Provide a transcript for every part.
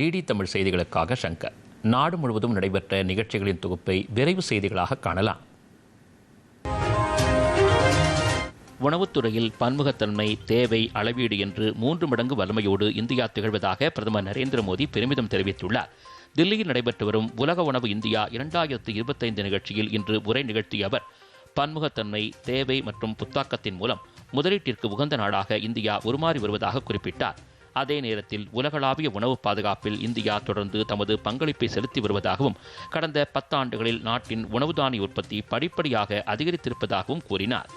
DD Tamil செய்திகளுக்காக சங்கர். நாடு முழுவதும் நடைபெற்ற நிகழ்ச்சிகளின் தொகுப்பை விரைவு செய்திகளாக காணலாம். உணவுத்துறையில் பன்முகத்தன்மை தேவை அளவீடு என்று மூன்று மடங்கு வலிமையோடு இந்தியா திகழ்வதாக பிரதமர் நரேந்திர மோடி பெருமிதம் தெரிவித்துள்ளார். தில்லியில் நடைபெற்று வரும் உலக உணவு இந்தியா இரண்டாயிரத்து இருபத்தைந்து நிகழ்ச்சியில் இன்று உரை நிகழ்த்திய அவர் பன்முகத்தன்மை தேவை மற்றும் புத்தாக்கத்தின் மூலம் முதலீட்டிற்கு உகந்த நாடாக இந்தியா உருமாறி வருவதாக குறிப்பிட்டார். அதே நேரத்தில் உலகளாவிய உணவு பாதுகாப்பில் இந்தியா தொடர்ந்து தமது பங்களிப்பை செலுத்தி வருவதாகவும் கடந்த பத்தாண்டுகளில் நாட்டின் உணவு தானிய உற்பத்தி படிப்படியாக அதிகரித்திருப்பதாகவும் கூறினார்.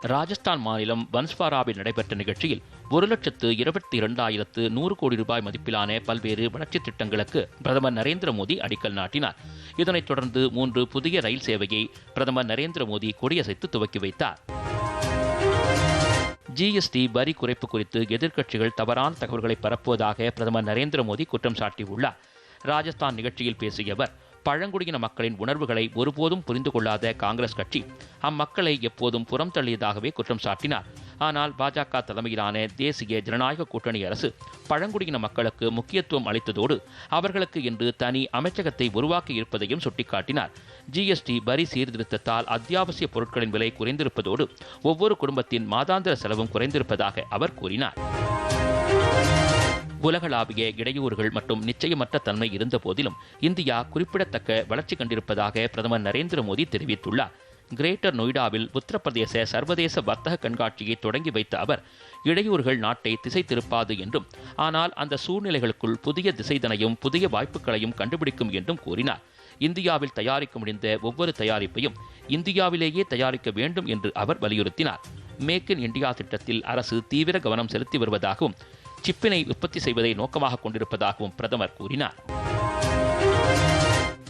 ராஜஸ்தான் மாநிலம் பன்ஸ்வாராவில் நடைபெற்ற நிகழ்ச்சியில் ஒரு லட்சத்து இருபத்தி இரண்டாயிரத்து நூறு கோடி ரூபாய் மதிப்பிலான பல்வேறு வளர்ச்சித் திட்டங்களுக்கு பிரதமர் நரேந்திர மோடி அடிக்கல் நாட்டினார். இதனைத் தொடர்ந்து மூன்று புதிய ரயில் சேவையை பிரதமர் நரேந்திர மோடி கொடியசைத்து துவக்கி வைத்தார். ஜிஎஸ்டி வரி குறைப்பு குறித்து எதிர்க்கட்சிகள் தவறான தகவல்களை பரப்புவதாக பிரதமர் நரேந்திர மோடி குற்றம் சாட்டியுள்ளார். ராஜஸ்தான் நிகழ்ச்சியில் பேசிய அவர் பழங்குடியின மக்களின் உணர்வுகளை ஒருபோதும் புரிந்து கொள்ளாத காங்கிரஸ் கட்சி அம்மக்களை எப்போதும் புறம் தள்ளியதாகவே குற்றம் சாட்டினார். ஆனால் பாஜக தலைமையிலான தேசிய ஜனநாயக கூட்டணி அரசு பழங்குடியின மக்களுக்கு முக்கியத்துவம் அளித்ததோடு அவர்களுக்கு இன்று தனி அமைச்சகத்தை உருவாக்கி இருப்பதையும் சுட்டிக்காட்டினார். ஜிஎஸ்டி வரி சீர்திருத்தத்தால் அத்தியாவசிய பொருட்களின் விலை குறைந்திருப்பதோடு ஒவ்வொரு குடும்பத்தின் மாதாந்திர செலவும் குறைந்திருப்பதாக அவர் கூறினார். உலகளாவிய இடையூறுகள் மற்றும் நிச்சயமற்ற தன்மை இருந்த போதிலும் இந்தியா குறிப்பிடத்தக்க வளர்ச்சி கண்டிருப்பதாக பிரதமர் நரேந்திர மோடி தெரிவித்துள்ளார். கிரேட்டர் நொய்டாவில் உத்தரப்பிரதேச சர்வதேச வர்த்தக கண்காட்சியை தொடங்கி வைத்த அவர் இடையூறுகள் நாட்டை திசை திருப்பாது என்றும் ஆனால் அந்த சூழ்நிலைகளுக்குள் புதிய திசைதனையும் புதிய வாய்ப்புகளையும் கண்டுபிடிக்கும் என்றும் கூறினார். இந்தியாவில் தயாரிக்க முடிந்த ஒவ்வொரு தயாரிப்பையும் இந்தியாவிலேயே தயாரிக்க வேண்டும் என்று அவர் வலியுறுத்தினார். மேக் இன் இந்தியா திட்டத்தில் அரசு தீவிர கவனம் செலுத்தி வருவதாகவும் சிப்பினை உற்பத்தி செய்வதை நோக்கமாக கொண்டிருப்பதாகவும் பிரதமர் கூறினார்.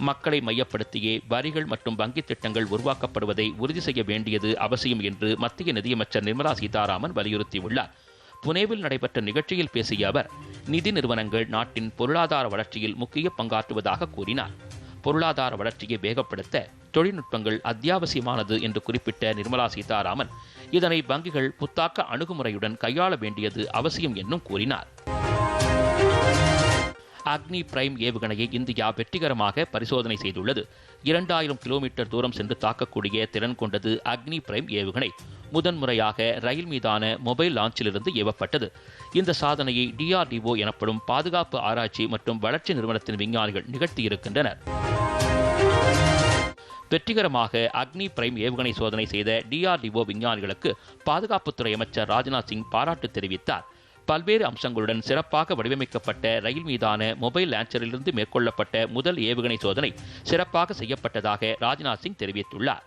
மக்களை மையப்படுத்தியே வரிகள் மற்றும் வங்கித் திட்டங்கள் உருவாக்கப்படுவதை உறுதி செய்ய வேண்டியது அவசியம் என்று மத்திய நிதியமைச்சர் நிர்மலா சீதாராமன் வலியுறுத்தியுள்ளார். புனேவில் நடைபெற்ற நிகழ்ச்சியில் பேசிய அவர் நிதி நிறுவனங்கள் நாட்டின் பொருளாதார வளர்ச்சியில் முக்கிய பங்காற்றுவதாக கூறினார். பொருளாதார வளர்ச்சியை வேகப்படுத்த தொழில்நுட்பங்கள் அத்தியாவசியமானது என்று குறிப்பிட்ட நிர்மலா சீதாராமன் இதனை வங்கிகள் புத்தாக்க அணுகுமுறையுடன் கையாள வேண்டியது அவசியம் என்னும் கூறினார். அக்னி பிரைம் ஏவுகணையை இந்தியா வெற்றிகரமாக பரிசோதனை செய்துள்ளது. இரண்டாயிரம் கிலோமீட்டர் தூரம் சென்று தாக்கக்கூடிய திறன் கொண்டது அக்னி பிரைம் ஏவுகணை. முதன்முறையாக ரயில் மீதான மொபைல் லான்ச்சிலிருந்து ஏவப்பட்டது. இந்த சாதனையை டிஆர்டிஓ எனப்படும் பாதுகாப்பு ஆராய்ச்சி மற்றும் வளர்ச்சி நிறுவனத்தின் விஞ்ஞானிகள் நிகழ்த்தியிருக்கின்றனர். வெற்றிகரமாக அக்னி பிரைம் ஏவுகணை சோதனை செய்த டிஆர்டிஓ விஞ்ஞானிகளுக்கு பாதுகாப்புத்துறை அமைச்சர் ராஜ்நாத் சிங் பாராட்டு தெரிவித்தார். பல்வேறு அம்சங்களுடன் சிறப்பாக வடிவமைக்கப்பட்ட ரயில் மீதான மொபைல் லான்ச்சரிலிருந்து மேற்கொள்ளப்பட்ட முதல் ஏவுகணை சோதனை சிறப்பாக செய்யப்பட்டதாக ராஜ்நாத் சிங் தெரிவித்துள்ளார்.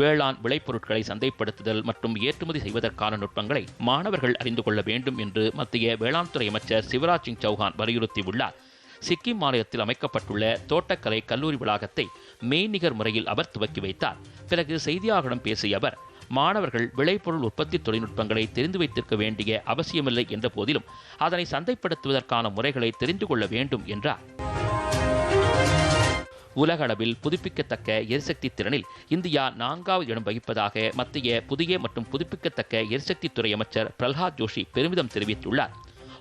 வேளாண் விளைபொருட்களை சந்தைப்படுத்துதல் மற்றும் ஏற்றுமதி செய்வதற்கான நுட்பங்களை மாணவர்கள் அறிந்து கொள்ள வேண்டும் என்று மத்திய வேளாண் துறை அமைச்சர் சிவராஜ் சிங் சௌஹான் வலியுறுத்தியுள்ளார். சிக்கிம் மாநிலத்தில் அமைக்கப்பட்டுள்ள தோட்டக்கலை கல்லூரி வளாகத்தை மெய்நிகர் முறையில் அவர் துவக்கி வைத்தார். பிறகு செய்தியாளர்களிடம் பேசிய அவர் மாணவர்கள் விளைபொருள் உற்பத்தி தொழில்நுட்பங்களை தெரிந்து வைத்திருக்க வேண்டிய அவசியமில்லை என்ற போதிலும் அதனை சந்தைப்படுத்துவதற்கான முறைகளை தெரிந்து கொள்ள வேண்டும் என்றார். உலக அளவில் புதுப்பிக்கத்தக்க எரிசக்தி திறனில் இந்தியா நான்காவது இடம் வகிப்பதாக மத்திய புதிய மற்றும் புதுப்பிக்கத்தக்க எரிசக்தி துறை அமைச்சர் பிரல்ஹாத் ஜோஷி பெருமிதம் தெரிவித்துள்ளார்.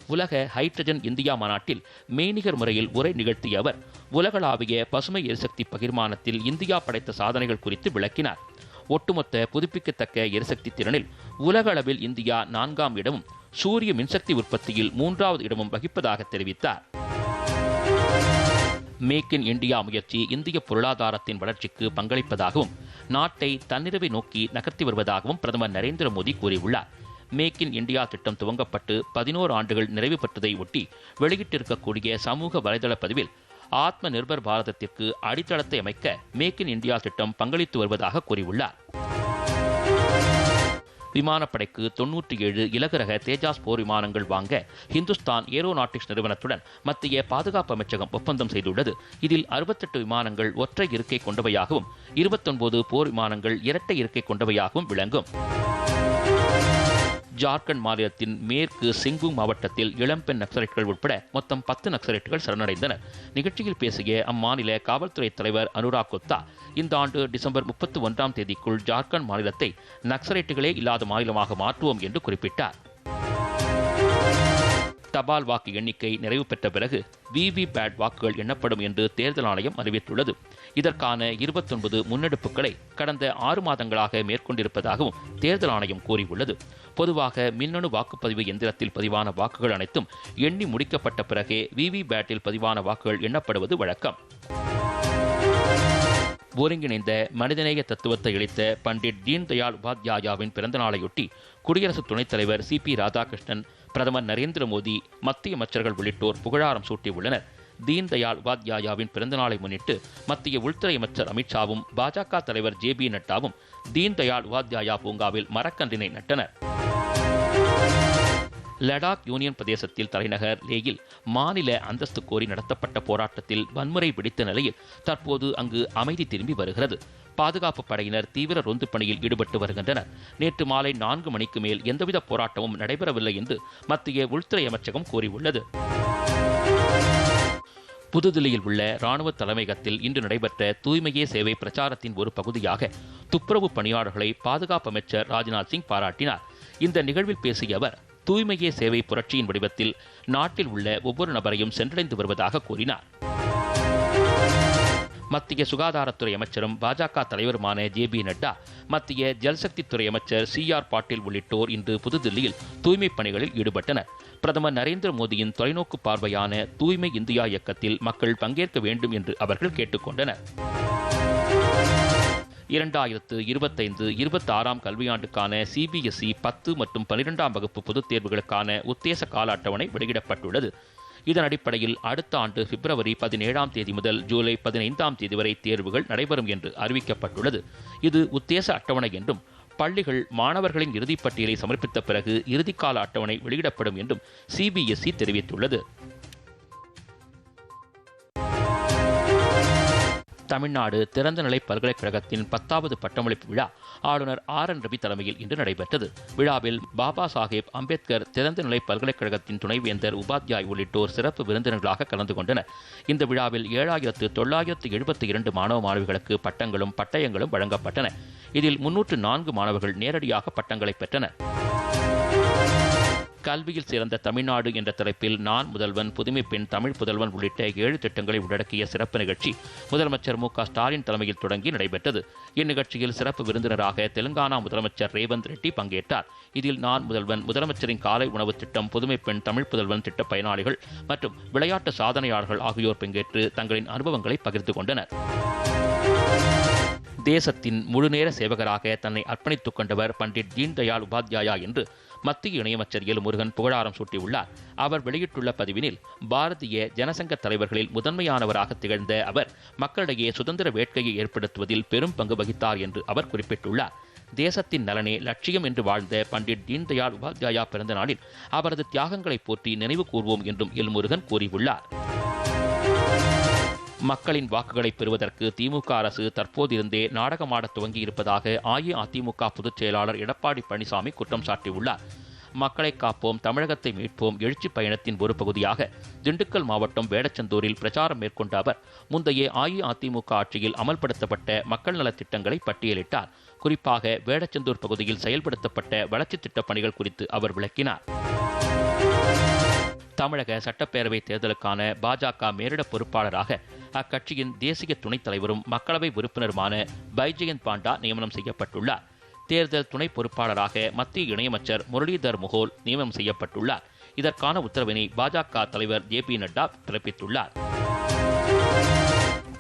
உலக ஹைட்ரஜன் இந்தியா மாநாட்டில் மெய்நிகர் முறையில் உரை நிகழ்த்திய அவர் உலகளாவிய பசுமை எரிசக்தி பகிர்மானத்தில் இந்தியா படைத்த சாதனைகள் குறித்து விளக்கினார். ஒட்டுமொத்த புதுப்பிக்கத்தக்க எரிசக்தி திறனில் உலக அளவில் இந்தியா நான்காம் இடமும் சூரிய மின்சக்தி உற்பத்தியில் மூன்றாவது இடமும் வகிப்பதாக தெரிவித்தார். மேக் இன் இந்தியா முயற்சி இந்திய பொருளாதாரத்தின் வளர்ச்சிக்கு பங்களிப்பதாகவும் நாட்டை தன்னிறைவை நோக்கி நகர்த்தி வருவதாகவும் பிரதமர் நரேந்திர மோடி கூறியுள்ளார். மேக் இன் இந்தியா திட்டம் துவங்கப்பட்டு பதினோரு ஆண்டுகள் நிறைவு பெற்றதை ஒட்டி வெளியிட்டிருக்கக்கூடிய சமூக வலைதள பதிவில் ஆத்ம நிர்பர் பாரதத்திற்கு அடித்தளத்தை அமைக்க மேக் இன் இந்தியா திட்டம் பங்களித்து வருவதாக கூறியுள்ளார். விமானப்படைக்கு தொன்னூற்றி ஏழு இலகுரக தேஜாஸ் போர் விமானங்கள் வாங்க ஹிந்துஸ்தான் ஏரோநாட்டிக்ஸ் நிறுவனத்துடன் மத்திய பாதுகாப்பு அமைச்சகம் ஒப்பந்தம் செய்துள்ளது. இதில் அறுபத்தெட்டு விமானங்கள் ஒற்றை இருக்கை கொண்டவையாகவும் இருபத்தொன்பது போர் விமானங்கள் இரட்டை இருக்கை கொண்டவையாகவும் விளங்கும். ஜார்க்கண்ட் மாநிலத்தின் மேற்கு சிங்கு மாவட்டத்தில் இளம்பெண் நக்சலைட்டுகள் உட்பட மொத்தம் பத்து நக்சலைட்டுகள் சரணடைந்தனர். நிகழ்ச்சியில் பேசிய அம்மாநில காவல்துறை தலைவர் அனுராக் குப்தா இந்த ஆண்டு டிசம்பர் முப்பத்தி ஒன்றாம் தேதிக்குள் ஜார்க்கண்ட் மாநிலத்தை நக்சலைட்டுகளே இல்லாத மாநிலமாக மாற்றுவோம் என்று குறிப்பிட்டார். தபால் வாக்கு எண்ணிக்கை நிறைவு பெற்ற பிறகு விவி பேட் வாக்குகள் எண்ணப்படும் என்று தேர்தல் ஆணையம் அறிவித்துள்ளது. இதற்கான இருபத்தொன்பது முன்னெடுப்புகளை கடந்த ஆறு மாதங்களாக மேற்கொண்டிருப்பதாகவும் தேர்தல் ஆணையம் கூறியுள்ளது. பொதுவாக மின்னணு வாக்குப்பதிவு எந்திரத்தில் பதிவான வாக்குகள் அனைத்தும் எண்ணி முடிக்கப்பட்ட பிறகே விவி பேட்டில் பதிவான வாக்குகள் எண்ணப்படுவது வழக்கம். ஒருங்கிணைந்த மனிதநேய தத்துவத்தை அளித்த பண்டிட் தீன்தயாள் உபாத்யாயாவின் பிறந்த நாளையொட்டி குடியரசு துணைத் தலைவர் சி பி ராதாகிருஷ்ணன் பிரதமர் நரேந்திர மோடி மத்திய அமைச்சர்கள் உள்ளிட்டோர் புகழாரம் சூட்டியுள்ளனர். தீன்தயாள் உபாத்யாயாவின் பிறந்தநாளை முன்னிட்டு மத்திய உள்துறை அமைச்சர் அமித்ஷாவும் பாஜக தலைவர் ஜே பி நட்டாவும் தீன்தயாள் உபாத்யாயா பூங்காவில் மரக்கன்றினை நட்டனர். லடாக் யூனியன் பிரதேசத்தில் தலைநகர் லேயில் மாநில அந்தஸ்து கோரி நடத்தப்பட்ட போராட்டத்தில் வன்முறை வெடித்த நிலையில் தற்போது அங்கு அமைதி திரும்பி வருகிறது. பாதுகாப்பு படையினர் தீவிர ரோந்து பணியில் ஈடுபட்டு வருகின்றனர். நேற்று மாலை நான்கு மணிக்கு மேல் எந்தவித போராட்டமும் நடைபெறவில்லை என்று மத்திய உள்துறை அமைச்சகம் கூறியுள்ளது. புதுதில்லியில் உள்ள ராணுவ தலைமையகத்தில் இன்று நடைபெற்ற தூய்மையே சேவை பிரச்சாரத்தின் ஒரு பகுதியாக துப்புரவு பணியாளர்களை பாதுகாப்பு அமைச்சர் ராஜ்நாத் சிங் பாராட்டினார். இந்த நிகழ்வில் பேசிய அவர் தூய்மையே சேவை புரட்சியின் வடிவத்தில் நாட்டில் உள்ள ஒவ்வொரு நபரையும் சென்றடைந்து வருவதாக கூறினார். மத்திய சுகாதாரத்துறை அமைச்சரும் பாஜக தலைவருமான ஜே பி நட்டா மத்திய ஜல்சக்தித்துறை அமைச்சர் சி ஆர் பாட்டீல் உள்ளிட்டோர் இன்று புதுதில்லியில் தூய்மை பணிகளில் ஈடுபட்டனர். பிரதமர் நரேந்திர மோடியின் தொலைநோக்கு பார்வையான தூய்மை இந்தியா இயக்கத்தில் மக்கள் பங்கேற்க வேண்டும் என்று அவர்கள் கேட்டுக்கொண்டனர். இரண்டாயிரத்து இருபத்தைந்து இருபத்தி ஆறாம் கல்வியாண்டுக்கான சிபிஎஸ்இ பத்து மற்றும் பனிரெண்டாம் வகுப்பு பொதுத் தேர்வுகளுக்கான உத்தேச கால அட்டவணை வெளியிடப்பட்டுள்ளது. இதன் அடிப்படையில் அடுத்த ஆண்டு பிப்ரவரி பதினேழாம் தேதி முதல் ஜூலை பதினைந்தாம் தேதி வரை தேர்வுகள் நடைபெறும் என்று அறிவிக்கப்பட்டுள்ளது. இது உத்தேச அட்டவணை என்றும் பள்ளிகள் மாணவர்களின் இறுதிப்பட்டியலை சமர்ப்பித்த பிறகு இறுதிக்கால அட்டவணை வெளியிடப்படும் என்றும் சிபிஎஸ்இ தெரிவித்துள்ளது. தமிழ்நாடு திறந்தநிலை பல்கலைக்கழகத்தின் பத்தாவது பட்டமளிப்பு விழா ஆளுநர் ஆர் என் ரவி தலைமையில் இன்று நடைபெற்றது. விழாவில் பாபா சாஹேப் அம்பேத்கர் திறந்தநிலை பல்கலைக்கழகத்தின் துணைவேந்தர் உபாத்யாய் உள்ளிட்டோர் சிறப்பு விருந்தினர்களாக கலந்து கொண்டனர். இந்த விழாவில் ஏழாயிரத்து தொள்ளாயிரத்து எழுபத்தி இரண்டு மாணவ மாணவிகளுக்கு பட்டங்களும் பட்டயங்களும் வழங்கப்பட்டன. இதில் முன்னூற்று நான்கு மாணவர்கள் நேரடியாக பட்டங்களை பெற்றனர். கல்வியில் சிறந்த தமிழ்நாடு என்ற தலைப்பில் நான் முதல்வன் புதுமை பெண் தமிழ் புதல்வன் உள்ளிட்ட ஏழு திட்டங்களை உள்ளடக்கிய சிறப்பு நிகழ்ச்சி முதலமைச்சர் மு க ஸ்டாலின் தலைமையில் தொடங்கி நடைபெற்றது. இந்நிகழ்ச்சியில் சிறப்பு விருந்தினராக தெலுங்கானா முதலமைச்சர் ரேவந்த் ரெட்டி பங்கேற்றார். இதில் நான் முதல்வன் முதலமைச்சரின் காலை உணவு திட்டம் புதுமை பெண் தமிழ் புதல்வன் திட்ட பயனாளிகள் மற்றும் விளையாட்டு சாதனையாளர்கள் ஆகியோர் பங்கேற்று தங்களின் அனுபவங்களை பகிர்ந்து கொண்டனர். தேசத்தின் முழுநேர சேவகராக தன்னை அர்ப்பணித்துக் கொண்டவர் பண்டிட் தீன்தயாள் உபாத்யாயா என்று மத்திய இணையமைச்சர் எல். முருகன் புகழாரம் சூட்டியுள்ளார். அவர் வெளியிட்டுள்ள பதிவினில் பாரதிய ஜனசங்க தலைவர்களில் முதன்மையானவராக திகழ்ந்த அவர் மக்களிடையே சுதந்திர வேட்கையை ஏற்படுத்துவதில் பெரும் பங்கு வகித்தார் என்று அவர் குறிப்பிட்டுள்ளார். தேசத்தின் நலனே லட்சியம் என்று வாழ்ந்த பண்டிட் தீன்தயாள் உபாத்யாயா பிறந்த நாளில் அவரது தியாகங்களை போற்றி நினைவு கூர்வோம் என்றும் எல். முருகன் கூறியுள்ளார். மக்களின் வாக்குகளை பெறுவதற்கு திமுக அரசு தற்போதிருந்தே நாடகமாட துவங்கி இருப்பதாக அஇஅதிமுக பொதுச் செயலாளர் எடப்பாடி பழனிசாமி குற்றம் சாட்டியுள்ளார். மக்களை காப்போம் தமிழகத்தை மீட்போம் எழுச்சி பயணத்தின் ஒரு பகுதியாக திண்டுக்கல் மாவட்டம் வேடச்சந்தூரில் பிரச்சாரம் மேற்கொண்ட அவர் முந்தைய அஇஅதிமுக ஆட்சியில் அமல்படுத்தப்பட்ட மக்கள் நலத் திட்டங்களை பட்டியலிட்டார். குறிப்பாக வேடச்சந்தூர் பகுதியில் செயல்படுத்தப்பட்ட வளர்ச்சித் திட்டப் பணிகள் குறித்து அவர் விளக்கினார். தமிழக சட்டப்பேரவை தேர்தலுக்கான பாஜக மேலிட பொறுப்பாளராக அக்கட்சியின் தேசிய துணைத் தலைவரும் மக்களவை உறுப்பினருமான பைஜெயந்த் பாண்டா நியமனம் செய்யப்பட்டுள்ளார். தேர்தல் துணை பொறுப்பாளராக மத்திய இணையமைச்சர் முரளிதர் முகோல் நியமனம் செய்யப்பட்டுள்ளார். இதற்கான உத்தரவினை பாஜக தலைவர் ஜே பி நட்டா பிறப்பித்துள்ளார்.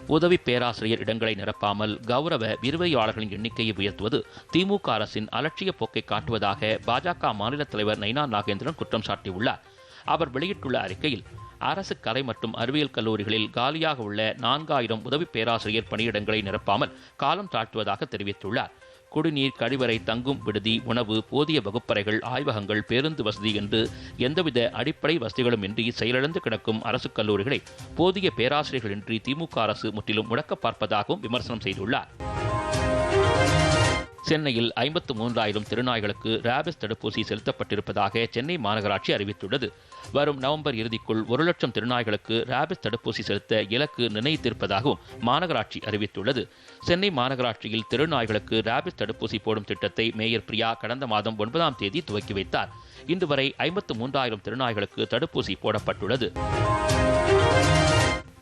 உதவி பேராசிரியர் இடங்களை நிரப்பாமல் கௌரவ விரிவையாளர்களின் எண்ணிக்கையை உயர்த்துவது திமுக அரசின் அலட்சிய போக்கை காட்டுவதாக பாஜக மாநில தலைவர் நைனா நாகேந்திரன் குற்றம் சாட்டியுள்ளார். அவர் வெளியிட்டுள்ள அறிக்கையில் அரசு கலை மற்றும் அறிவியல் கல்லூரிகளில் காலியாக உள்ள நான்காயிரம் உதவி பேராசிரியர் பணியிடங்களை நிரப்பாமல் காலம் தாழ்த்துவதாக தெரிவித்துள்ளார். குடிநீர் கழிவறை தங்கும் விடுதி உணவு போதிய வகுப்பறைகள் ஆய்வகங்கள் பேருந்து வசதி என்று எந்தவித அடிப்படை வசதிகளும் இன்றி செயலிழந்து கிடக்கும் அரசு கல்லூரிகளை போதிய பேராசிரியர்களின்றி திமுக அரசு முற்றிலும் முடக்க பார்ப்பதாகவும் விமர்சனம் செய்துள்ளார். சென்னையில் ஐம்பத்து மூன்றாயிரம் திருநாய்களுக்கு ரேபிஸ் தடுப்பூசி செலுத்தப்பட்டிருப்பதாக சென்னை மாநகராட்சி அறிவித்துள்ளது. வரும் நவம்பர் இறுதிக்குள் ஒரு லட்சம் திருநாய்களுக்கு ரேபிஸ் தடுப்பூசி செலுத்த இலக்கு நிர்ணயித்திருப்பதாகவும் மாநகராட்சி அறிவித்துள்ளது. சென்னை மாநகராட்சியில் திருநாய்களுக்கு ரேபிஸ் தடுப்பூசி போடும் திட்டத்தை மேயர் பிரியா கடந்த மாதம் ஒன்பதாம் தேதி துவக்கி வைத்தார். இன்று வரை ஐம்பத்து மூன்றாயிரம் திருநாய்களுக்கு தடுப்பூசி போடப்பட்டுள்ளது.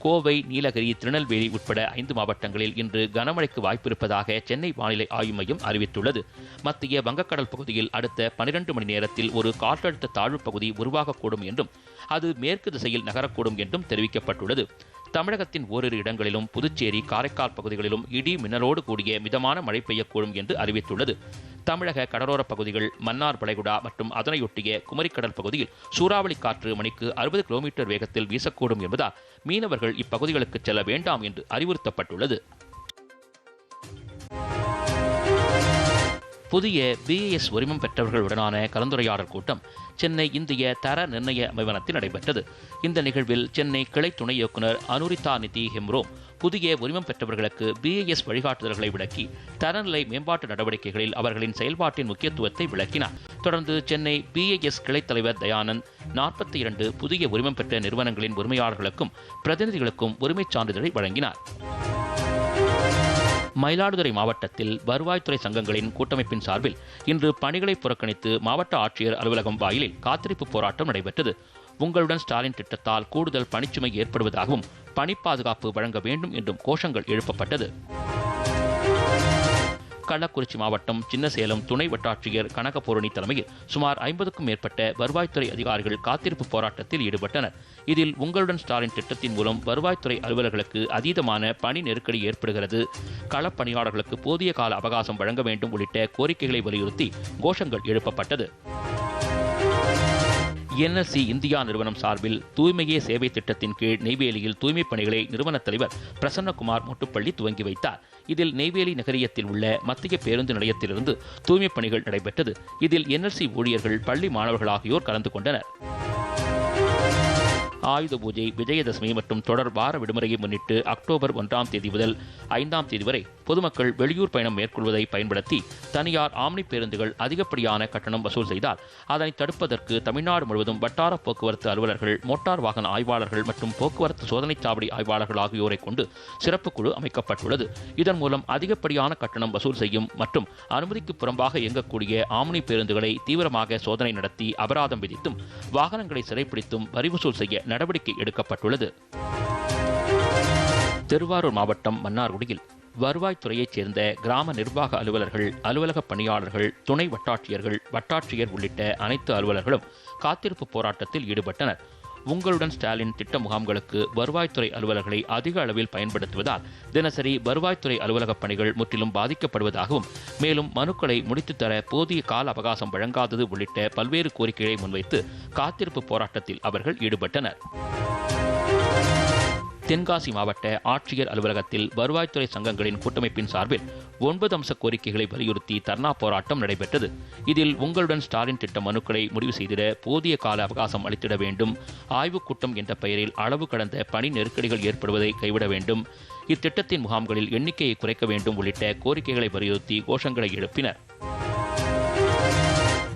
கோவை நீலகிரி திருநெல்வேலி உட்பட ஐந்து மாவட்டங்களில் இன்று கனமழைக்கு வாய்ப்பிருப்பதாக சென்னை வானிலை ஆய்வு மையம் அறிவித்துள்ளது. மத்திய வங்கக்கடல் பகுதியில் அடுத்த பனிரெண்டு மணி நேரத்தில் ஒரு காற்றழுத்த தாழ்வுப் பகுதி உருவாகக்கூடும் என்றும் அது மேற்கு திசையில் நகரக்கூடும் என்றும் தெரிவிக்கப்பட்டுள்ளது. தமிழகத்தின் ஓரிரு இடங்களிலும் புதுச்சேரி காரைக்கால் பகுதிகளிலும் இடி மின்னலோடு கூடிய மிதமான மழை பெய்யக்கூடும் என்று அறிவித்துள்ளது. தமிழக கடலோரப் பகுதிகள் மன்னார் வளைகுடா மற்றும் அதனையொட்டிய குமரிக்கடல் பகுதியில் சூறாவளி காற்று மணிக்கு அறுபது கிலோமீட்டர் வேகத்தில் வீசக்கூடும் என்பதால் மீனவர்கள் இப்பகுதிகளுக்கு செல்ல வேண்டாம் என்று அறிவுறுத்தப்பட்டுள்ளது. புதிய பிஏஎஸ் உரிமம் பெற்றவர்களுடனான கலந்துரையாடல் கூட்டம் சென்னை இந்திய தர நிர்ணய அமைவனத்தில் நடைபெற்றது. இந்த நிகழ்வில் சென்னை கிளை துணை இயக்குநர் அனுரிதா நிதி ஹெம்ரோம் புதிய உரிமம் பெற்றவர்களுக்கு பிஏஎஸ் வழிகாட்டுதல்களை விளக்கி தரநிலை மேம்பாட்டு நடவடிக்கைகளில் அவர்களின் செயல்பாட்டின் முக்கியத்துவத்தை விளக்கினார். தொடர்ந்து சென்னை பிஏஎஸ் கிளைத் தலைவர் தயானந்த் நாற்பத்தி இரண்டு புதிய உரிமம் பெற்ற நிறுவனங்களின் உரிமையாளர்களுக்கும் பிரதிநிதிகளுக்கும் உரிமைச் சான்றிதழை வழங்கினார். மயிலாடுதுறை மாவட்டத்தில் வருவாய்த்துறை சங்கங்களின் கூட்டமைப்பின் சார்பில் இன்று பணிகளை புறக்கணித்து மாவட்ட ஆட்சியர் அலுவலகம் வாயிலில் காத்திருப்பு போராட்டம் நடைபெற்றது. உங்களுடன் ஸ்டாலின் திட்டத்தால் கூடுதல் பணிச்சுமை ஏற்படுவதாகவும் பணி பாதுகாப்பு வழங்க வேண்டும் என்றும் கோஷங்கள் எழுப்பப்பட்டது. கள்ளக்குறிச்சி மாவட்டம் சின்னசேலம் துணை வட்டாட்சியர் கனகபூரணி தலைமையில் சுமார் ஐம்பதுக்கும் மேற்பட்ட வருவாய்த்துறை அதிகாரிகள் காத்திருப்பு போராட்டத்தில் ஈடுபட்டனர். இதில் உங்களுடன் ஸ்டாலின் திட்டத்தின் மூலம் வருவாய்த்துறை அலுவலர்களுக்கு அதீதமான பணி நெருக்கடி ஏற்படுகிறது. களப்பணியாளர்களுக்கு போதிய கால அவகாசம் வழங்க வேண்டும் உள்ளிட்ட கோரிக்கைகளை வலியுறுத்தி கோஷங்கள் எழுப்பப்பட்டது. என்எல்சி இந்தியா நிறுவனம் சார்பில் தூய்மையே சேவை திட்டத்தின் கீழ் நெய்வேலியில் தூய்மைப் பணிகளை நிறுவன தலைவர் பிரசன்னகுமார் முட்டுப்பள்ளி துவங்கி வைத்தார். இதில் நெய்வேலி நகரியத்தில் உள்ள மத்திய பேருந்து நிலையத்திலிருந்து தூய்மைப் பணிகள் நடைபெற்றது. இதில் என்எல்சி ஊழியர்கள் பள்ளி மாணவர்கள் ஆகியோர் கலந்து கொண்டனர். ஆயுத பூஜை விஜயதசமி மற்றும் தொடர் வார விடுமுறையை முன்னிட்டு அக்டோபர் ஒன்றாம் தேதி முதல் ஐந்தாம் தேதி வரை பொதுமக்கள் வெளியூர் பயணம் மேற்கொள்வதை பயன்படுத்தி தனியார் ஆம்னி பேருந்துகள் அதிகப்படியான கட்டணம் வசூல் செய்தால் அதனை தடுப்பதற்கு தமிழ்நாடு முழுவதும் வட்டார போக்குவரத்து அலுவலர்கள் மோட்டார் வாகன ஆய்வாளர்கள் மற்றும் போக்குவரத்து சோதனை சாவடி ஆய்வாளர்கள் ஆகியோரை கொண்டு சிறப்பு குழு அமைக்கப்பட்டுள்ளது. இதன் மூலம் அதிகப்படியான கட்டணம் வசூல் செய்யும் மற்றும் அனுமதிக்கு புறம்பாக இயங்கக்கூடிய ஆம்னி பேருந்துகளை தீவிரமாக சோதனை நடத்தி அபராதம் விதித்தும் வாகனங்களை சிறைப்பிடித்தும் வரி வசூல் செய்ய நடவடிக்கை எடுக்கப்பட்டுள்ளது. திருவாரூர் மாவட்டம் மன்னார்குடியில் வருவாய்த்துறையைச் சேர்ந்த கிராம நிர்வாக அலுவலர்கள் அலுவலக பணியாளர்கள் துணை வட்டாட்சியர்கள் வட்டாட்சியர் உள்ளிட்ட அனைத்து அலுவலர்களும் காத்திருப்பு போராட்டத்தில் ஈடுபட்டனர். உங்களுடன் ஸ்டாலின் திட்ட முகாம்களுக்கு வருவாய்த்துறை அலுவலர்களை அதிக அளவில் பயன்படுத்துவதால் தினசரி வருவாய்த்துறை அலுவலகப் பணிகள் முற்றிலும் பாதிக்கப்படுவதாகவும் மேலும் மனுக்களை முடித்துத் தர போதிய கால அவகாசம் வழங்காதது உள்ளிட்ட பல்வேறு கோரிக்கைகளை முன்வைத்து காத்திருப்பு போராட்டத்தில் அவர்கள் ஈடுபட்டனர். தென்காசி மாவட்ட ஆட்சியர் அலுவலகத்தில் வருவாய்த்துறை சங்கங்களின் கூட்டமைப்பின் சார்பில் ஒன்பது அம்ச கோரிக்கைகளை வலியுறுத்தி தர்ணா போராட்டம் நடைபெற்றது. இதில் உங்களுடன் ஸ்டாலின் திட்ட மனுக்களை முடிவு செய்திட போதிய கால அவகாசம் அளித்திட வேண்டும். ஆய்வுக் கூட்டம் என்ற பெயரில் அளவு கடந்த பணி நெருக்கடிகள் ஏற்படுவதை கைவிட வேண்டும். இத்திட்டத்தின் முகாம்களில் எண்ணிக்கையை குறைக்க வேண்டும் உள்ளிட்ட கோரிக்கைகளை வலியுறுத்தி கோஷங்களை எழுப்பினர்.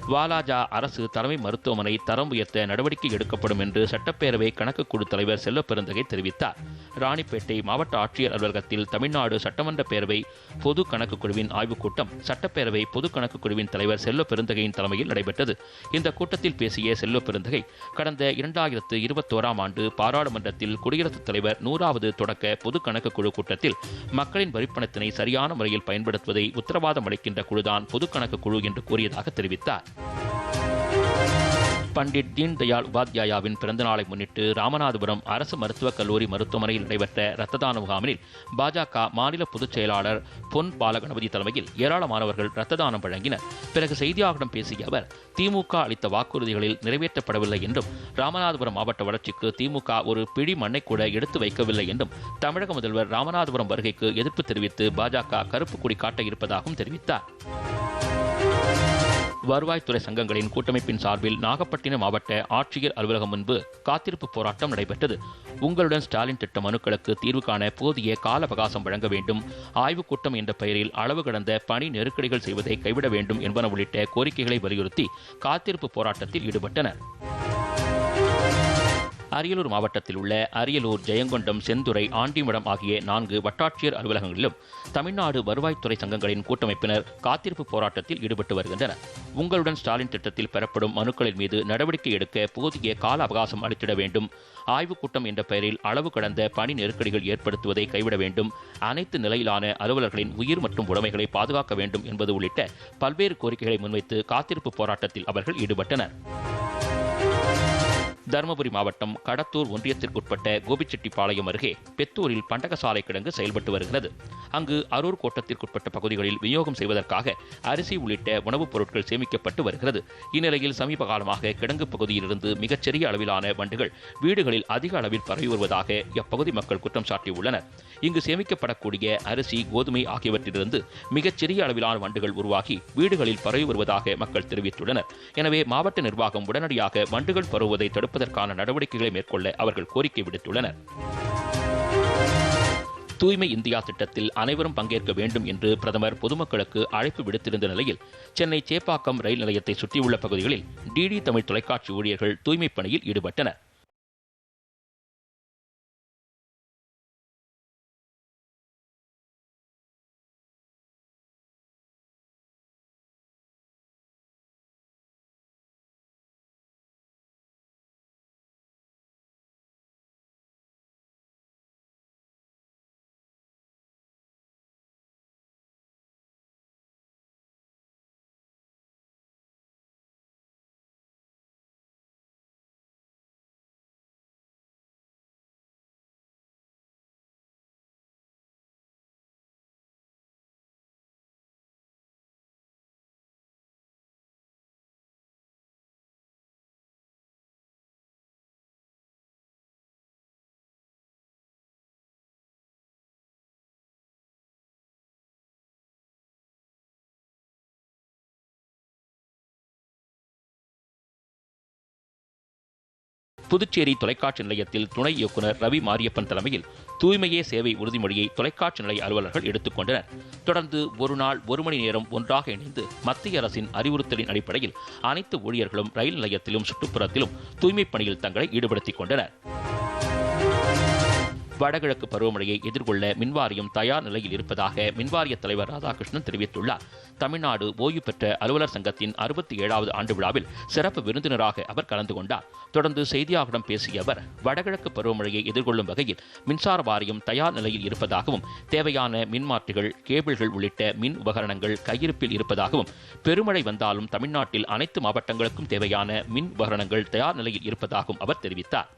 வாலாஜா அரசு தலைமை மருத்துவமனை தரம் உயர்த்த நடவடிக்கை எடுக்கப்படும் என்று சட்டப்பேரவை கணக்கு குழு தலைவர் செல்லப்பெருந்தகை தெரிவித்தார். ராணிப்பேட்டை மாவட்ட ஆட்சியர் அலுவலகத்தில் தமிழ்நாடு சட்டமன்ற பேரவை பொது கணக்கு குழுவின் ஆய்வுக் கூட்டம் சட்டப்பேரவை பொது கணக்கு குழுவின் தலைவர் செல்லப்பெருந்தகையின் தலைமையில் நடைபெற்றது. இந்த கூட்டத்தில் பேசிய செல்வ பெருந்தகை கடந்த இரண்டாயிரத்து இருபத்தோராம் ஆண்டு பாராளுமன்றத்தில் குடியரசுத் தலைவர் நூறாவது தொடக்க பொது கணக்கு குழு கூட்டத்தில் மக்களின் வரிப்பணத்தினை சரியான முறையில் பயன்படுத்துவதை உத்தரவாதம் அளிக்கின்ற குழுதான் பொது கணக்கு குழு என்று கூறியதாக தெரிவித்தார். பண்டிட் தீன் தயாள் உபாத்யாயாவின் பிறந்தநாளை முன்னிட்டு ராமநாதபுரம் அரசு மருத்துவக் கல்லூரி மருத்துவமனையில் நடைபெற்ற இரத்த தான முகாமில் பாஜக மாநில பொதுச் செயலாளர் பொன் பாலகணபதி தலைமையில் ஏராளமானவர்கள் இரத்த தானம் வழங்கினர். பிறகு செய்தியாளர்களிடம் பேசிய அவர் திமுக அளித்த வாக்குறுதிகளில் நிறைவேற்றப்படவில்லை என்றும் ராமநாதபுரம் மாவட்ட வளர்ச்சிக்கு திமுக ஒரு பிடி மண்ணை கூட எடுத்து வைக்கவில்லை என்றும் தமிழக முதல்வர் ராமநாதபுரம் வருகைக்கு எதிர்ப்பு தெரிவித்து பாஜக கருப்பு கொடி காட்ட இருப்பதாகவும் தெரிவித்தார். வருவாய்த்துறை சங்கங்களின் கூட்டமைப்பின் சார்பில் நாகப்பட்டினம் மாவட்ட ஆட்சியர் அலுவலகம் முன்பு காத்திருப்பு போராட்டம் நடைபெற்றது. உங்களுடன் ஸ்டாலின் திட்ட மனுக்களுக்கு தீர்வு காண போதிய கால அவகாசம் வழங்க வேண்டும். ஆய்வுக் கூட்டம் என்ற பெயரில் அளவு கடந்த பணி நெருக்கடிகள் செய்வதை கைவிட வேண்டும் என்பன உள்ளிட்ட கோரிக்கைகளை வலியுறுத்தி காத்திருப்பு போராட்டத்தில் ஈடுபட்டனர். அரியலூர் மாவட்டத்தில் உள்ள அரியலூர் ஜெயங்கொண்டம் செந்துறை ஆண்டிமடம் ஆகிய நான்கு வட்டாட்சியர் அலுவலகங்களிலும் தமிழ்நாடு வருவாய்த்துறை சங்கங்களின் கூட்டமைப்பினர் காத்திருப்பு போராட்டத்தில் ஈடுபட்டு வருகின்றனர். உங்களுடன் ஸ்டாலின் திட்டத்தில் பெறப்படும் மனுக்களின் மீது நடவடிக்கை எடுக்க போதிய கால அவகாசம் அளித்திட வேண்டும். ஆய்வுக் கூட்டம் என்ற பெயரில் அளவு கடந்த பணி நெருக்கடிகள் ஏற்படுத்துவதை கைவிட வேண்டும். அனைத்து நிலையிலான அலுவலர்களின் உயிர் மற்றும் உடைமைகளை பாதுகாக்க வேண்டும் என்பது உள்ளிட்ட பல்வேறு கோரிக்கைகளை முன்வைத்து காத்திருப்பு போராட்டத்தில் அவர்கள் ஈடுபட்டனர். தருமபுரி மாவட்டம் கடத்தூர் ஒன்றியத்திற்குட்பட்ட கோபிச்செட்டிப்பாளையம் அருகே பெத்தூரில் பண்டகசாலை கிடங்கு செயல்பட்டு வருகிறது. அங்கு அரூர் கோட்டத்திற்குட்பட்ட பகுதிகளில் விநியோகம் செய்வதற்காக அரிசி உள்ளிட்ட உணவுப் பொருட்கள் சேமிக்கப்பட்டு வருகிறது. இந்நிலையில் சமீப காலமாக கிடங்கு பகுதியிலிருந்து மிகச்சிறிய அளவிலான வண்டுகள் வீடுகளில் அதிக அளவில் பரவி வருவதாக அப்பகுதி மக்கள் குற்றம் சாட்டியுள்ளனர். இங்கு சேமிக்கப்படக்கூடிய அரிசி கோதுமை ஆகியவற்றிலிருந்து மிகச்சிறிய அளவிலான வண்டுகள் உருவாகி வீடுகளில் பரவி வருவதாக மக்கள் தெரிவித்துள்ளனர். எனவே மாவட்ட நிர்வாகம் உடனடியாக வண்டுகள் பரவுவதை தடுப்பதற்கான நடவடிக்கைகளை மேற்கொள்ள அவர்கள் கோரிக்கை விடுத்துள்ளனர். தூய்மை இந்தியா திட்டத்தில் அனைவரும் பங்கேற்க வேண்டும் என்று பிரதமர் பொதுமக்களுக்கு அழைப்பு விடுத்திருந்த நிலையில் சென்னை சேப்பாக்கம் ரயில் நிலையத்தை சுற்றியுள்ள பகுதிகளில் டிடி தமிழ் தொலைக்காட்சி ஊழியர்கள் தூய்மைப் பணியில் ஈடுபட்டனர். புதுச்சேரி தொலைக்காட்சி நிலையத்தில் துணை இயக்குனர் ரவி மாரியப்பன் தலைமையில் தூய்மையே சேவை உறுதிமொழியை தொலைக்காட்சி நிலைய அலுவலர்கள் எடுத்துக்கொண்டனர் தொடர்ந்து ஒரு நாள் ஒரு மணி நேரம் ஒன்றாக இணைந்து மத்திய அரசின் அறிவுறுத்தலின் அடிப்படையில் அனைத்து ஊழியர்களும் ரயில் நிலையத்திலும் சுற்றுப்புறத்திலும் தூய்மைப் பணியில் தங்களை ஈடுபடுத்திக் கொண்டனர். வடகிழக்கு பருவமழையை எதிர்கொள்ள மின்வாரியம் தயார் நிலையில் இருப்பதாக மின்வாரிய தலைவர் ராதாகிருஷ்ணன் தெரிவித்துள்ளார். தமிழ்நாடு ஓய்வு பெற்ற அலுவலர் சங்கத்தின் அறுபத்தி ஏழாவது ஆண்டு விழாவில் சிறப்பு விருந்தினராக அவர் கலந்து கொண்டார். தொடர்ந்து செய்தியாளர்களிடம் பேசிய அவர் வடகிழக்கு பருவமழையை எதிர்கொள்ளும் வகையில் மின்சார வாரியம் தயார் நிலையில் இருப்பதாகவும் தேவையான மின்மாற்றிகள் கேபிள்கள் உள்ளிட்ட மின் உபகரணங்கள் கையிருப்பில் இருப்பதாகவும் பெருமழை வந்தாலும் தமிழ்நாட்டில் அனைத்து மாவட்டங்களுக்கும் தேவையான மின் உபகரணங்கள் தயார் நிலையில் இருப்பதாகவும் அவர் தெரிவித்தார்.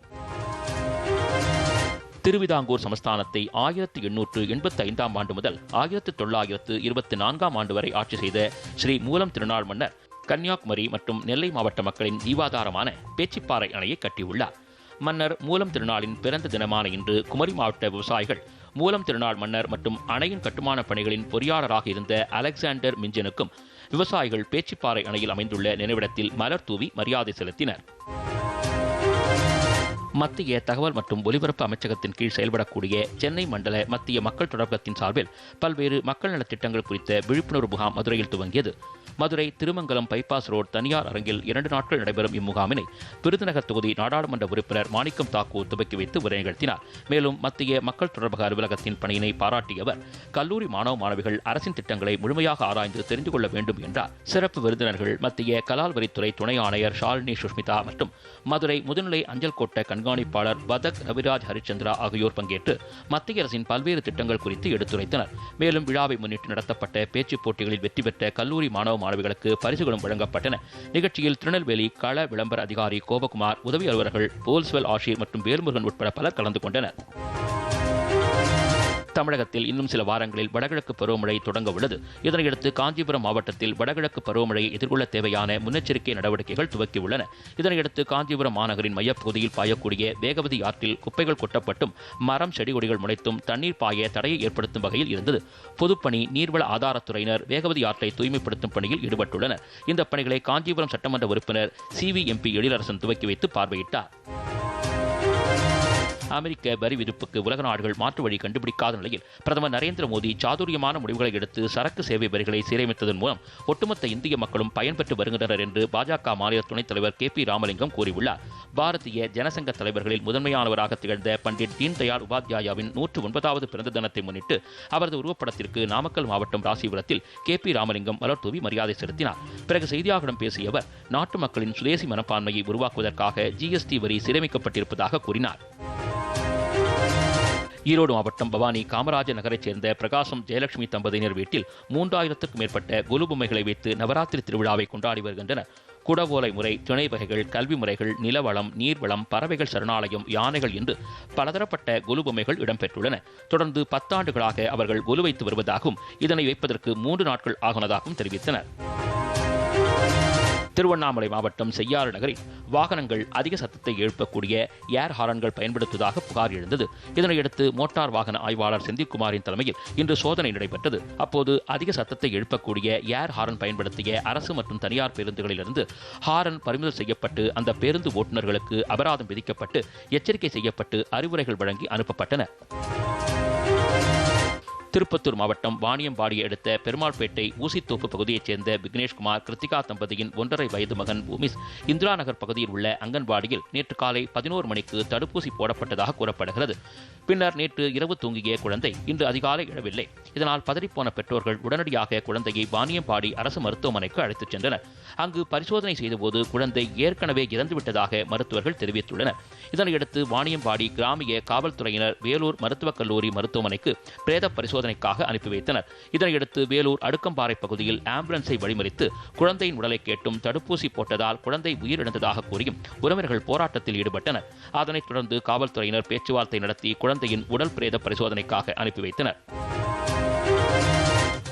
திருவிதாங்கூர் சமஸ்தானத்தை ஆயிரத்தி எண்ணூற்று எண்பத்தி ஐந்தாம் ஆண்டு முதல் ஆயிரத்தி தொள்ளாயிரத்து இருபத்தி நான்காம் ஆண்டு வரை ஆட்சி செய்த ஸ்ரீ மூலம் திருநாள் மன்னர் கன்னியாகுமரி மற்றும் நெல்லை மாவட்ட மக்களின் ஜீவாதாரமான பேச்சிப்பாறை அணையை கட்டியுள்ளார். மன்னர் மூலம் திருநாளின் பிறந்த தினமான இன்று குமரி மாவட்ட விவசாயிகள் மூலம் திருநாள் மன்னர் மற்றும் அணையின் கட்டுமான பணிகளின் பொறியாளராக இருந்த அலெக்சாண்டர் மிஞ்சனுக்கும் விவசாயிகள் பேச்சிப்பாறை அணையில் அமைந்துள்ள நினைவிடத்தில் மலர் தூவி மரியாதை செலுத்தினர். மத்திய தகவல் மற்றும் ஒலிபரப்பு அமைச்சகத்தின் கீழ் செயல்படக்கூடிய சென்னை மண்டல மத்திய மக்கள் தொடர்பகத்தின் சார்பில் பல்வேறு மக்கள் நலத் திட்டங்கள் குறித்த விழிப்புணர்வு முகாம் மதுரையில் துவங்கியது. மதுரை திருமங்கலம் பைபாஸ் ரோடு தனியார் அரங்கில் இரண்டு நாட்கள் நடைபெறும் இம்முகாமினை விருதுநகர் தொகுதி நாடாளுமன்ற உறுப்பினர் மாணிக்கம் தாக்கூர் துவக்கி வைத்து உரை நிகழ்த்தினார் மேலும் மத்திய மக்கள் தொடர்பக அலுவலகத்தின் பணியினை பாராட்டிய அவர் கல்லூரி மாணவ மாணவிகள் அரசின் திட்டங்களை முழுமையாக ஆராய்ந்து தெரிந்து கொள்ள வேண்டும் என்றார். சிறப்பு விருந்தினர்கள் மத்திய கலால் வரித்துறை துணை ஆணையர் ஷாலினி சுஷ்மிதா மற்றும் மதுரை முதுநிலை அஞ்சல் கோட்ட கண்காணிப்பாளர் பதக் ரவிராஜ் ஹரிச்சந்திரா ஆகியோர் பங்கேற்று மத்திய அரசின் பல்வேறு திட்டங்கள் குறித்து எடுத்துரைத்தனர். மேலும் விழாவை முன்னிட்டு நடத்தப்பட்ட பேச்சுப் போட்டிகளில் வெற்றி பெற்ற கல்லூரி மாணவ மாணவிகளுக்கு பரிசுகளும் வழங்கப்பட்டன. நிகழ்ச்சியில் திருநெல்வேலி கள விளம்பர அதிகாரி கோபகுமார் உதவி அலுவலர்கள் போல்ஸ்வெல் ஆஷீர் மற்றும் வேல்முருகன் உட்பட பலர் கலந்து கொண்டனர். தமிழகத்தில் இன்னும் சில வாரங்களில் வடகிழக்கு பருவமழை தொடங்க உள்ளது இதனையடுத்து காஞ்சிபுரம் மாவட்டத்தில் வடகிழக்கு பருவமழையை எதிர்கொள்ள தேவையான முன்னெச்சரிக்கை நடவடிக்கைகள் துவக்கியுள்ளன. இதனையடுத்து காஞ்சிபுரம் மாநகரின் மையப்பகுதியில் பாயக்கூடிய வேகவதி ஆற்றில் குப்பைகள் கொட்டப்பட்டும் மரம் செடி கொடிகள் முளைத்தும் தண்ணீர் பாய தடையை ஏற்படுத்தும் வகையில் இருந்தது. பொதுப்பணி நீர்வள ஆதாரத்துறையினர் வேகவதி ஆற்றை தூய்மைப்படுத்தும் பணியில் ஈடுபட்டுள்ளனர். இந்த பணிகளை காஞ்சிபுரம் சட்டமன்ற உறுப்பினர் சி வி எம்பி எழிலரசன் துவக்கி வைத்து பார்வையிட்டார். அமெரிக்க வரி விதிப்புக்கு உலக நாடுகள் மாற்று வழி கண்டுபிடிக்காத நிலையில் பிரதமர் நரேந்திர மோடி சாதுரியமான முடிவுகளை எடுத்து சரக்கு சேவை வரிகளை சீரமைத்ததன் மூலம் ஒட்டுமொத்த இந்திய மக்களும் பயன்பெற்று வருகின்றனர் என்று பாஜக மாநில துணைத் தலைவர் கே பி ராமலிங்கம் கூறியுள்ளார். பாரதிய ஜனசங்க தலைவர்களில் முதன்மையானவராக திகழ்ந்த பண்டிட் தீன்தயாள் உபாத்யாயாவின் நூற்று ஒன்பதாவது பிறந்த தினத்தை முன்னிட்டு அவரது உருவப்படத்திற்கு நாமக்கல் மாவட்டம் ராசிபுரத்தில் கே பி ராமலிங்கம் மலர்தூவி மரியாதை செலுத்தினார். பிறகு செய்தியாளர்களிடம் பேசிய அவர் நாட்டு மக்களின் சுதேசி மனப்பான்மையை உருவாக்குவதற்காக ஜிஎஸ்டி வரி சீரமைக்கப்பட்டிருப்பதாக கூறினார். ஈரோடு மாவட்டம் பவானி காமராஜர் நகரைச் சேர்ந்த பிரகாசம் ஜெயலட்சுமி தம்பதியினர் வீட்டில் மூன்றாயிரத்துக்கும் மேற்பட்ட கொலு பொம்மைகளை வைத்து நவராத்திரி திருவிழாவை கொண்டாடி வருகின்றனர். குடவோலை முறை துணை வகைகள் கல்வி முறைகள் நிலவளம் நீர்வளம் பறவைகள் சரணாலயம் யானைகள் என்று பலதரப்பட்ட கொலு பொம்மைகள் இடம்பெற்றுள்ளன. தொடர்ந்து பத்தாண்டுகளாக அவர்கள் கொலு வைத்து வருவதாகவும் இதனை வைப்பதற்கு மூன்று நாட்கள் ஆகுனதாகவும் தெரிவித்தனர். திருவண்ணாமலை மாவட்டம் செய்யாறு நகரில் வாகனங்கள் அதிக சத்தத்தை எழுப்பக்கூடிய ஏர் ஹாரன்கள் பயன்படுத்துவதாக புகார் எழுந்தது. இதனையடுத்து மோட்டார் வாகன ஆய்வாளர் செந்தில்குமாரின் தலைமையில் இன்று சோதனை நடைபெற்றது. அப்போது அதிக சத்தத்தை எழுப்பக்கூடிய ஏர் ஹாரன் பயன்படுத்திய அரசு மற்றும் தனியார் பேருந்துகளிலிருந்து ஹாரன் பறிமுதல் செய்யப்பட்டு அந்த பேருந்து ஓட்டுநர்களுக்கு அபராதம் விதிக்கப்பட்டு எச்சரிக்கை செய்யப்பட்டு அறிவுரைகள் வழங்கி அனுப்பப்பட்டன. திருப்பத்தூர் மாவட்டம் வாணியம்பாடியை அடுத்த பெருமாள்பேட்டை ஊசித்தோப்பு பகுதியைச் சேர்ந்த விக்னேஷ்குமார் கிருத்திகா தம்பதியின் ஒன்றரை வயது மகன் பூமிஸ் இந்திரா நகர் பகுதியில் உள்ள அங்கன்வாடியில் நேற்று காலை பதினோரு மணிக்கு தடுப்பூசி போடப்பட்டதாக கூறப்படுகிறது. பின்னர் நேற்று இரவு தூங்கிய குழந்தை இன்று அதிகாலை எழவில்லை. இதனால் பதறிப்போன பெற்றோர்கள் உடனடியாக குழந்தையை வாணியம்பாடி அரசு மருத்துவமனைக்கு அழைத்துச் சென்றனர். அங்கு பரிசோதனை செய்தபோது குழந்தை ஏற்கனவே இறந்துவிட்டதாக மருத்துவர்கள் தெரிவித்துள்ளனர். இதனையடுத்து வாணியம்பாடி கிராமிய காவல்துறையினர் வேலூர் மருத்துவக் கல்லூரி மருத்துவமனைக்கு பிரேத பரிசோதனைக்காக அனுப்பி வைத்தனர். இதனையடுத்து வேலூர் அடுக்கம்பாறை பகுதியில் ஆம்புலன்ஸை வழிமறித்து குழந்தையின் உடலை கேட்டும் தடுப்பூசி போட்டதால் குழந்தை உயிரிழந்ததாக கூறியும் உறவினர்கள் போராட்டத்தில் ஈடுபட்டனர். அதனைத் தொடர்ந்து காவல்துறையினர் பேச்சுவார்த்தை நடத்தி குழந்தை குழந்தையின் உடல் பிரேத பரிசோதனைக்காக அனுப்பி வைத்தனர்.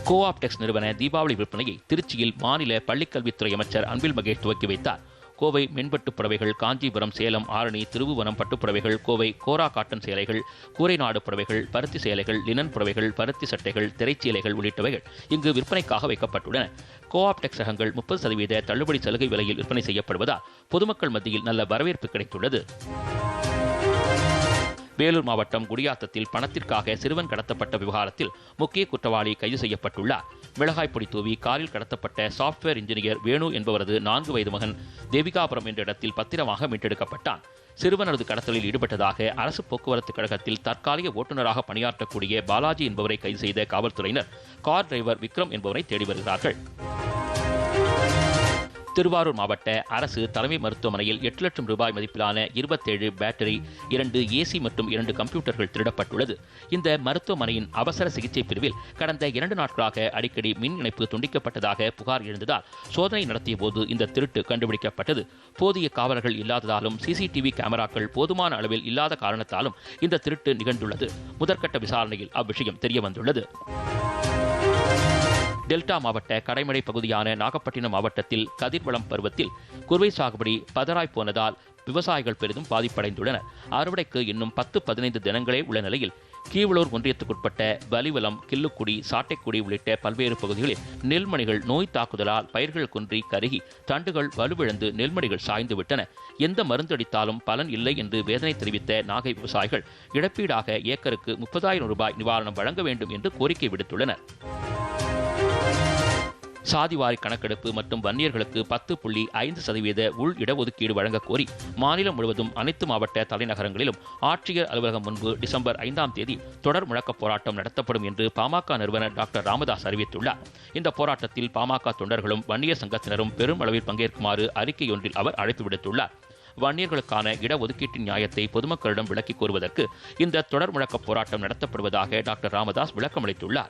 கோஆப்டெக்ஸ் நிறுவன தீபாவளி விற்பனையை திருச்சியில் மாநில பள்ளிக்கல்வித்துறை அமைச்சர் அன்பில் மகேஷ் துவக்கி வைத்தார். கோவை மென்பட்டு புடவைகள் காஞ்சிபுரம் சேலம் ஆரணி திருவுவனம் பட்டுப்புடவைகள் கோவை கோரா காட்டன் சேலைகள் கூரைநாடு புடவைகள் பருத்தி சேலைகள் லினன் புடவைகள் பருத்தி சட்டைகள் திரைச்சீலைகள் உள்ளிட்டவைகள் இங்கு விற்பனைக்காக வைக்கப்பட்டுள்ளன. கோஆப்டெக்ஸ் ரகங்கள் முப்பது சதவீத தள்ளுபடி சலுகை விலையில் விற்பனை செய்யப்படுவதால் பொதுமக்கள் மத்தியில் நல்ல வரவேற்பு கிடைத்துள்ளது. வேலூர் மாவட்டம் குடியாத்தத்தில் பணத்திற்காக சிறுவன் கடத்தப்பட்ட விவகாரத்தில் முக்கிய குற்றவாளி கைது செய்யப்பட்டுள்ளார். மிளகாய் பொடி தூவி காரில் கடத்தப்பட்ட சாப்ட்வேர் இன்ஜினியர் வேணு என்பவரது நான்கு வயது மகன் தேவிகாபுரம் என்ற இடத்தில் பத்திரமாக மீட்டெடுக்கப்பட்டான். சிறுவனது கடத்தலில் ஈடுபட்டதாக அரசு போக்குவரத்து கழகத்தில் தற்காலிக ஓட்டுநராக பணியாற்றக்கூடிய பாலாஜி என்பவரை கைது செய்த காவல்துறையினர் கார் டிரைவர் விக்ரம் என்பவரை தேடி வருகிறார்கள். திருவாரூர் மாவட்ட அரசு தலைமை மருத்துவமனையில் எட்டு லட்சம் ரூபாய் மதிப்பிலான இருபத்தேழு பேட்டரி இரண்டு ஏசி மற்றும் இரண்டு கம்ப்யூட்டர்கள் திருடப்பட்டுள்ளது. இந்த மருத்துவமனையின் அவசர சிகிச்சை பிரிவில் கடந்த இரண்டு நாட்களாக அடிக்கடி மின் இணைப்பு துண்டிக்கப்பட்டதாக புகார் எழுந்ததால் சோதனை நடத்திய போது இந்த திருட்டு கண்டுபிடிக்கப்பட்டது. போதிய காவலர்கள் இல்லாததாலும் சிசிடிவி கேமராக்கள் போதுமான அளவில் இல்லாத காரணத்தாலும் இந்த திருட்டு நிகழ்ந்துள்ளது. முதற்கட்ட விசாரணையில் அவ்விஷயம் தெரியவந்துள்ளது. டெல்டா மாவட்ட கடைமடை பகுதியான நாகப்பட்டினம் மாவட்டத்தில் கதிர்வளம் பருவத்தில் குறுவை சாகுபடி பதராய் போனதால் விவசாயிகள் பெரிதும் பாதிப்படைந்துள்ளனர். அறுவடைக்கு இன்னும் பத்து பதினைந்து தினங்களே உள்ள நிலையில் கீவளூர் ஒன்றியத்துக்குட்பட்ட வலிவலம் கில்லுக்குடி சாட்டைக்குடி உள்ளிட்ட பல்வேறு பகுதிகளில் நெல்மணிகள் நோய் தாக்குதலால் பயிர்கள் குன்றி கருகி தண்டுகள் வலுவிழந்து நெல்மணிகள் சாய்ந்து விட்டன. எந்த மருந்தடித்தாலும் பலன் இல்லை என்று வேதனை தெரிவித்த நாகை விவசாயிகள் இழப்பீடாக ஏக்கருக்கு முப்பதாயிரம் ரூபாய் நிவாரணம் வழங்க வேண்டும் என்று கோரிக்கை விடுத்துள்ளனர். சாதிவாரி கணக்கெடுப்பு மற்றும் வன்னியர்களுக்கு பத்து புள்ளி ஐந்து சதவீத உள் இடஒதுக்கீடு வழங்கக் கோரி மாநிலம் முழுவதும் அனைத்து மாவட்ட தலைநகரங்களிலும் ஆட்சியர் அலுவலகம் முன்பு டிசம்பர் ஐந்தாம் தேதி தொடர் முழக்கப் போராட்டம் நடத்தப்படும் என்று பாமக நிறுவனர் டாக்டர் ராமதாஸ் அறிவித்துள்ளார். இந்த போராட்டத்தில் பாமக தொண்டர்களும் வன்னியர் சங்கத்தினரும் பெரும் அளவில் பங்கேற்குமாறு அறிக்கை ஒன்றில் அவர் அழைப்பு விடுத்துள்ளார். வன்னியர்களுக்கான இடஒதுக்கீட்டின் நியாயத்தை பொதுமக்களிடம் விளக்கிக் கூறுவதற்கு இந்த தொடர் முழக்க போராட்டம் நடத்தப்படுவதாக doctor Ramadoss விளக்கமளித்துள்ளார்.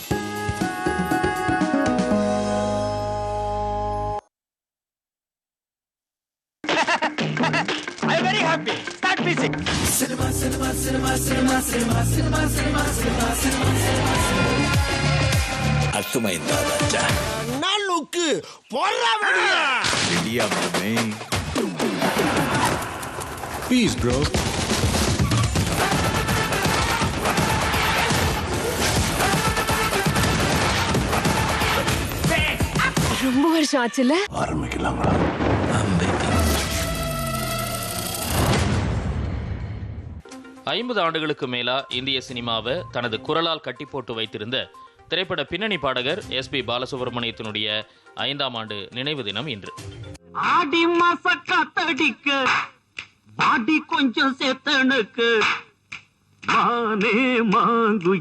Cinema cinema cinema cinema cinema அத்துமை தாதா நாளுக்கு போறாவடியா இடியா மாமே பீஸ் ப்ரோ ரொம்ப வருஷம் ஆச்சுல ஆரம்பிக்கலாங்களா ஆம் ஐம்பது ஆண்டுகளுக்கு மேலா இந்திய சினிமாவை தனது குரலால் கட்டி போட்டு வைத்திருந்த திரைப்பட பின்னணி பாடகர் எஸ் பி பாலசுப்ரமணியத்தினுடைய ஐந்தாம் ஆண்டு நினைவு தினம் இன்று. ஆடி கொஞ்சம் சேத்தனுக்கு மானே மாங்கு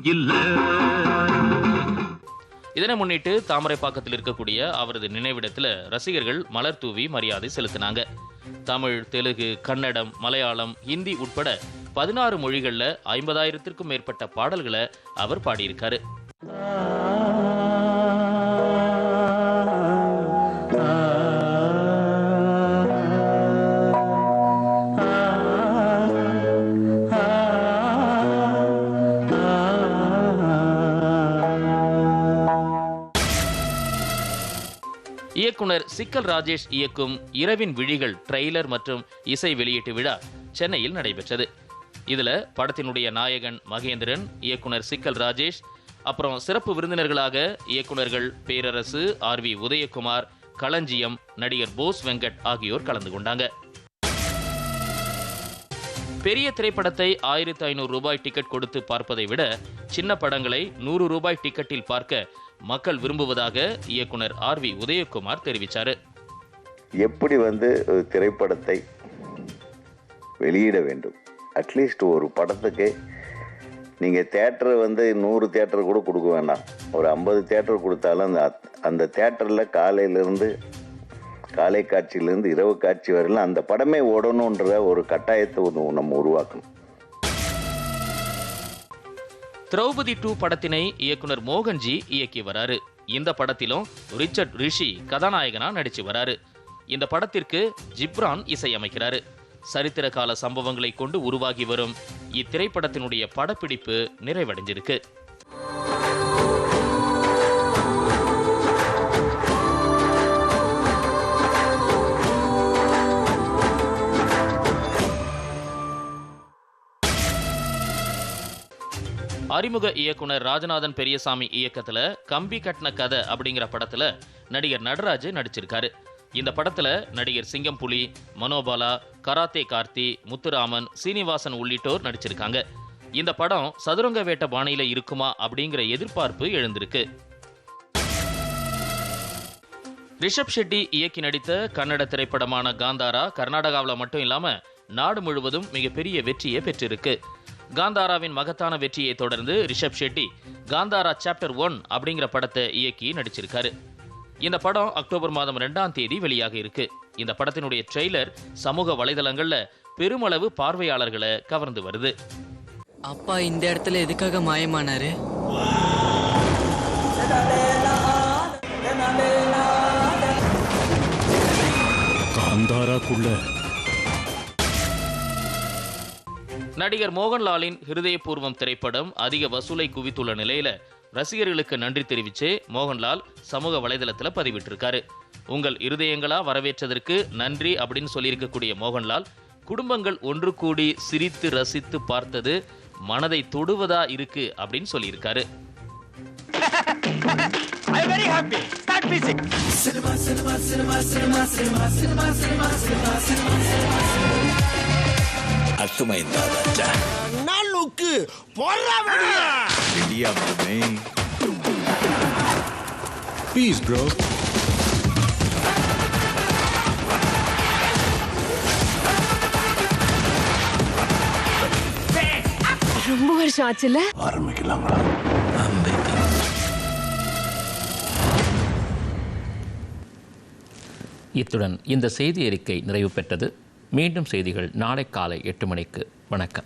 இதனை முன்னிட்டு தாமரைப்பாக்கத்தில் இருக்கக்கூடிய அவரது நினைவிடத்தில் ரசிகர்கள் மலர் தூவி மரியாதை செலுத்தினாங்க. தமிழ் தெலுங்கு கன்னடம் மலையாளம் ஹிந்தி உட்பட பதினாறு மொழிகளில் ஐம்பதாயிரத்திற்கும் மேற்பட்ட பாடல்களை அவர் பாடியிருக்காரு. இயக்குனர் சிக்கல் ராஜேஷ் இயக்கும் இரவின் விழிகள் ட்ரெய்லர் மற்றும் இசை வெளியீட்டு விழா சென்னையில் நடைபெற்றது. இதுல படத்தினுடைய நாயகன் மகேந்திரன் இயக்குனர் சிக்கல் ராஜேஷ் அப்புறம் சிறப்பு விருந்தினர்களாக இயக்குநர்கள் பேரரசு ஆர் வி உதயகுமார் களஞ்சியம் நடிகர் போஸ் வெங்கட் ஆகியோர் கலந்து கொண்டாங்க. பெரிய திரைப்படத்தை ஆயிரத்தி ஐநூறு ரூபாய் டிக்கெட் கொடுத்து பார்ப்பதை விட சின்ன படங்களை நூறு ரூபாய் டிக்கெட்டில் பார்க்க மக்கள் விரும்புவதாக இயக்குனர் ஆர் வி உதயகுமார் தெரிவித்தார் எப்படி வந்து ஒரு திரைப்படத்தை வெளியிட வேண்டும்? அட்லீஸ்ட் ஒரு படத்துக்கு நீங்கள் தேட்டர் வந்து நூறு தேட்டர் கூட கொடுக்க வேண்டாம் ஒரு ஐம்பது தேட்டர் கொடுத்தாலும் அந்த அத்- அந்த தேட்டரில் காலையிலேருந்து காலை காட்சியிலேருந்து இரவு காட்சி வரையிலும் அந்த படமே ஓடணுன்ற ஒரு கட்டாயத்தை ஒன்று நம்ம உருவாக்கணும். திரௌபதி டூ படத்தினை இயக்குனர் மோகன்ஜி இயக்கி வராரு. இந்த படத்திலும் ரிச்சர்ட் ரிஷி கதாநாயகனா நடிச்சு வராரு. இந்த படத்திற்கு ஜிப்ரான் இசையமைக்கிறாரு சரித்திர கால சம்பவங்களை கொண்டு உருவாகி வரும் இத்திரைப்படத்தினுடைய படப்பிடிப்பு நிறைவடைஞ்சிருக்கு. அறிமுக இயக்குனர் ராஜநாதன் பெரியசாமி இயக்கத்துல கம்பி கட்டின கதை அப்படிங்கிற படத்துல நடிகர் நடராஜ் நடிச்சிருக்காரு. இந்த படத்துல நடிகர் சிங்கம் புலி மனோபாலா கராத்தே கார்த்தி முத்துராமன் சீனிவாசன் உள்ளிட்டோர் நடிச்சிருக்காங்க. இந்த படம் சதுரங்க வேட்ட பாணியில இருக்குமா அப்படிங்கிற எதிர்பார்ப்பு எழுந்திருக்கு. ரிஷப் ஷெட்டி இயக்கி நடித்த கன்னட திரைப்படமான காந்தாரா கர்நாடகாவில் மட்டும் இல்லாம நாடு முழுவதும் மிகப்பெரிய வெற்றியை பெற்றிருக்கு. காந்தாராவின் மகத்தான வெற்றியை தொடர்ந்து ரிஷப் ஷெட்டி காந்தாரா சாப்டர் ஒன் அப்படிங்கிற படத்தை இயக்கி நடிச்சிருக்காரு. இந்த படம் அக்டோபர் மாதம் ரெண்டாம் தேதி வெளியாக இருக்கு. இந்த படத்தினுடைய ட்ரெய்லர் சமூக வலைதளங்கள்ல பெருமளவு பார்வையாளர்களை கவர்ந்து வருது. அப்பா இந்த இடத்துல எதுக்காக மாயமானாரு? காந்தாராக்குள்ள நடிகர் மோகன்லாலின் ஹிருதயபூர்வம் திரைப்படம் அதிக வசூலை குவித்துள்ள நிலையில ரசிகர்களுக்கு நன்றி தெரிவித்து மோகன்லால் சமூக வலைதளத்தில் பதிவிட்டிருக்காரு உங்கள் இருதயங்களா வரவேற்றதற்கு நன்றி அப்படின்னு சொல்லியிருக்கக்கூடிய மோகன்லால் குடும்பங்கள் ஒன்று கூடி சிரித்து ரசித்து பார்த்தது மனதை தொடுவதா இருக்கு அப்படின்னு சொல்லியிருக்காரு cinema cinema cinema cinema cinema cinema cinema cinema cinema அத்துமைந்தாதாச்சா ரொம்ப வருஷம் ஆச்சுல்ல? ஆரம்பிக்கலாங்களா இத்துடன் இந்த செய்தி அறிக்கை நிறைவு பெற்றது. மீண்டும் செய்திகள் நாளை காலை எட்டு மணிக்கு. வணக்கம்.